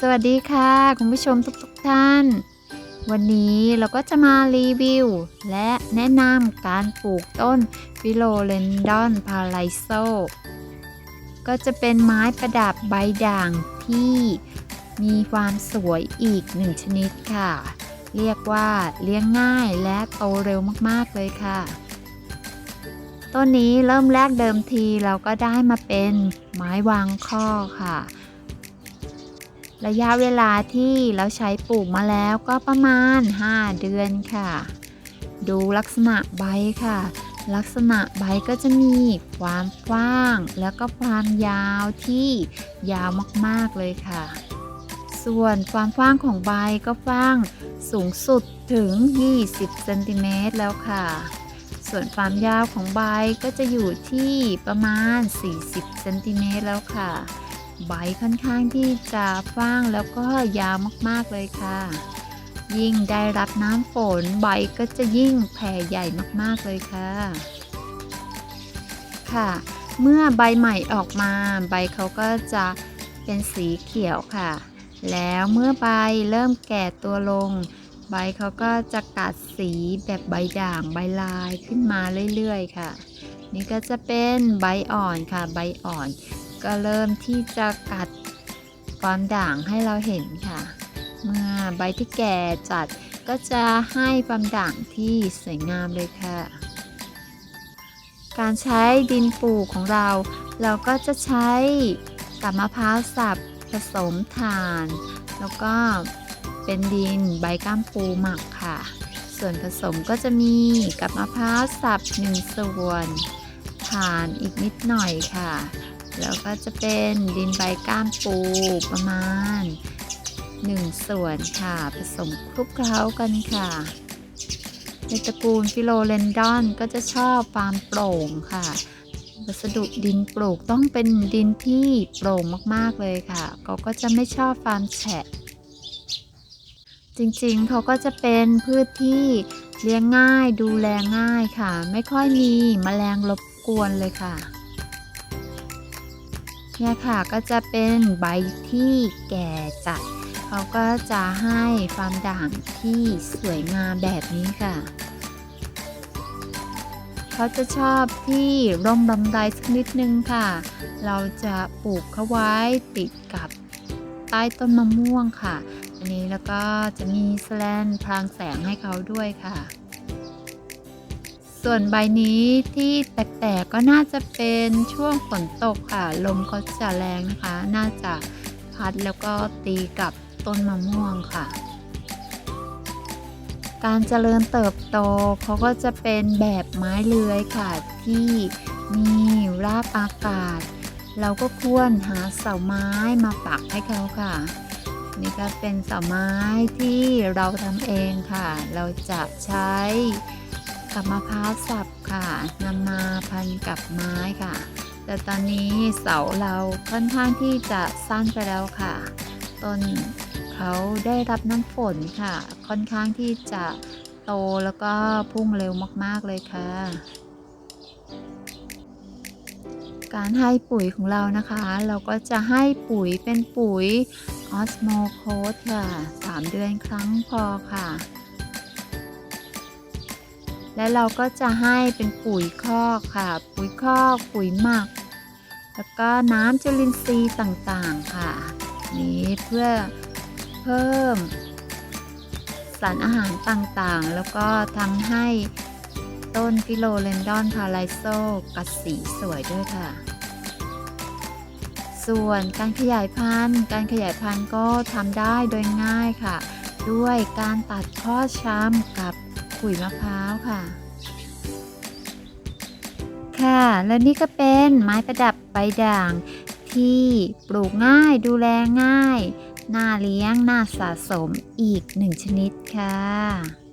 สวัสดีค่ะ คุณผู้ชมทุกๆท่าน วันนี้เราก็จะมารีวิว และแนะนำการปลูกต้นฟิโลเลนดอนพาไลโซก็จะเป็นไม้ประดับใบด่างที่มีความสวยอีกหนึ่งชนิดค่ะ เรียกว่าเลี้ยงง่ายและโตเร็วมากๆเลยค่ะต้นนี้เริ่มแรกเดิมทีเราก็ได้มาเป็นไม้วางข้อค่ะ ระยะเวลาที่เราใช้ปลูกมาแล้วก็ประมาณ 5 เดือนค่ะ ดูลักษณะใบค่ะ ลักษณะใบก็จะมีความกว้าง แล้วก็ความยาวที่ยาวมากๆเลยค่ะ ส่วนความกว้างของใบก็กว้างสูงสุดถึง 20เซนติเมตรแล้วค่ะ ส่วนความยาวของใบก็จะอยู่ที่ประมาณ 40เซนติเมตรแล้วค่ะ ใบค่อนข้างที่จะฟ้างแล้วก็ยาวมากๆเลยค่ะ ยิ่งได้รับน้ำฝนใบก็จะยิ่งแผ่ใหญ่มากๆเลยค่ะ ค่ะ เมื่อใบใหม่ออกมาใบเขาก็จะเป็นสีเขียวค่ะ แล้วเมื่อใบเริ่มแก่ตัวลง ใบเขาก็จะกัดสีแบบใบด่างใบลายขึ้นมาเรื่อยๆ ค่ะ นี่ก็จะเป็นใบอ่อนค่ะ ใบอ่อน ก็เริ่มที่จะกัดความด่างให้เราเห็นค่ะ เมื่อใบที่แก่จัดก็จะให้ความด่างที่สวยงามเลยค่ะ การใช้ดินปลูกของเรา เราก็จะใช้กับมะพร้าวสับผสมถ่าน แล้วก็เป็นดินใบก้ามปูหมักค่ะ ส่วนผสมก็จะมีกับมะพร้าวสับหนึ่งส่วนถ่านอีกนิดหน่อยค่ะ แล้วก็จะเป็นดินใบก้ามปูประมาณ 1 ส่วนค่ะ ผสมคลุกเคล้ากันค่ะ ในตระกูลฟิโลเลนดอนก็จะชอบความโปร่งค่ะ วัสดุดินปลูกต้องเป็นดินที่โปร่งมากๆเลยค่ะ เขาก็จะไม่ชอบความแฉะ จริงๆ เขาก็จะเป็นพืชที่เลี้ยงง่ายดูแลง่ายค่ะ ไม่ค่อยมีแมลงรบกวนเลยค่ะ เนี่ยค่ะก็จะเป็นใบที่แก่จัด เขาก็จะให้ความด่างที่สวยงามแบบนี้ค่ะ เขาจะชอบที่ร่มลำไรสักนิดนึงค่ะ เราจะปลูกเขาไว้ติดกับใต้ต้นมะม่วงค่ะ อันนี้แล้วก็จะมีแสแลนพรางแสงให้เขาด้วยค่ะ ส่วนใบนี้ที่แตกๆก็น่าจะเป็นช่วงฝนตกค่ะ ลมเขาจะแรงนะคะ น่าจะพัดแล้วก็ตีกับต้นมะม่วงค่ะ การเจริญเติบโตเขาก็จะเป็นแบบไม้เลื้อยค่ะ ที่มีรากอากาศ เราก็ควรหาเสาไม้มาปักให้เขาค่ะ นี่ก็เป็นเสาไม้ที่เราทำเองค่ะ เราจะใช้ กับมะพร้าวสับค่ะนำมาพันกับไม้ค่ะ แต่ตอนนี้เสาเราค่อนข้างที่จะสั้นไปแล้วค่ะ ต้นเขาได้รับน้ำฝนค่ะ ค่อนข้างที่จะโตแล้วก็พุ่งเร็วมากๆเลยค่ะ การให้ปุ๋ยของเรานะคะ เราก็จะให้ปุ๋ยเป็นปุ๋ยออสโมโคสค่ะ 3 เดือนครั้งพอค่ะ และเราก็จะให้เป็นปุ๋ยคอกค่ะ ปุ๋ยคอกปุ๋ยหมัก แล้วก็น้ำจุลินทรีย์ต่างๆค่ะ นี้เพื่อเพิ่ม สารอาหารต่างๆ แล้วก็ทำให้ต้นฟิโลเลนดอนพาไลโซกัดสีสวยด้วยค่ะ ส่วนการขยายพันธุ์ การขยายพันธุ์ก็ทำได้โดยง่ายค่ะ ด้วยการตัดข้อช้ำกับ ขุยมะพร้าวค่ะ ค่ะ และนี่ก็เป็นไม้ประดับใบด่าง ที่ปลูกง่ายดูแลง่าย น่าเลี้ยง น่าสะสมอีกหนึ่งชนิดค่ะ